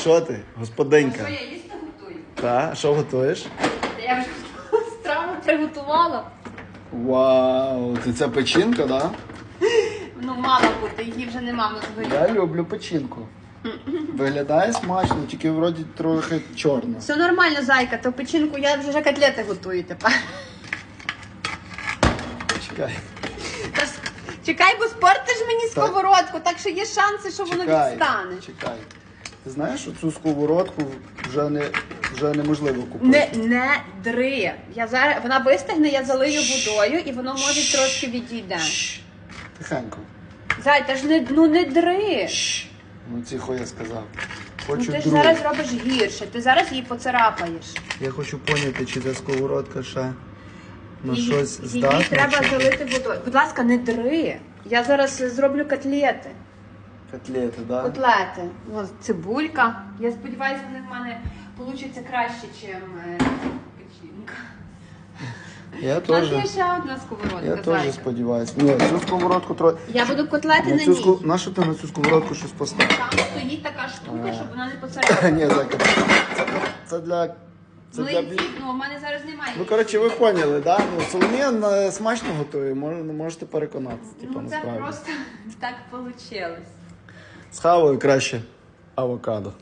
Що ти, господинька? Що я їсти готую? Та, що готуєш? Я вже страву приготувала. Вау, це ця печінка, да? Ну, мала бути, її вже нема нас Я люблю печінку. Виглядає смачно, тільки вроді трохи чорно. Все нормально, зайка, то печінку я вже котлети готую тепер. Чекай. Та ж Чекай, бо спортиш мені Так. сковородку, так що є шанси, що воно Чекай, відстане. чекай. Ти знаєш, що цю сковородку вже не вже неможливо купити. Не, не дри. Я зараз вона вистигне, я залию водою і воно може трошки відійде. Тихенько. Зай, та ж не ну не дри. Ну тихо я сказав. Ну, Хочу ти ж другу. зараз робиш гірше, ти зараз її поцарапаєш. Я хочу поняти, чи ця сковородка ще на Її- щось її треба чи- залити водою. Будь ласка, не дри. Я зараз зроблю котлети. Котлети, да? Котлети. Ось цибулька. Я сподіваюся, вони в мене получаться краще, ніж печінка. Я теж. є ще одна сковородка. Я теж сподіваюся. Ні, цю сковородку трохи. Я буду котлети На на цю ній. ску... На що ти на цю сковородку щось поставив? Там стоїть така штука, щоб вона не поцарапала. Ні, Зайка, це, це для. Це для... ну, у мене зараз немає. Ну, коротше, ви поняли, да? Ну, Соломія смачно готує, мож- можете переконатися, типу, Ну це насправді. просто так вийшло. З хавою краще авокадо.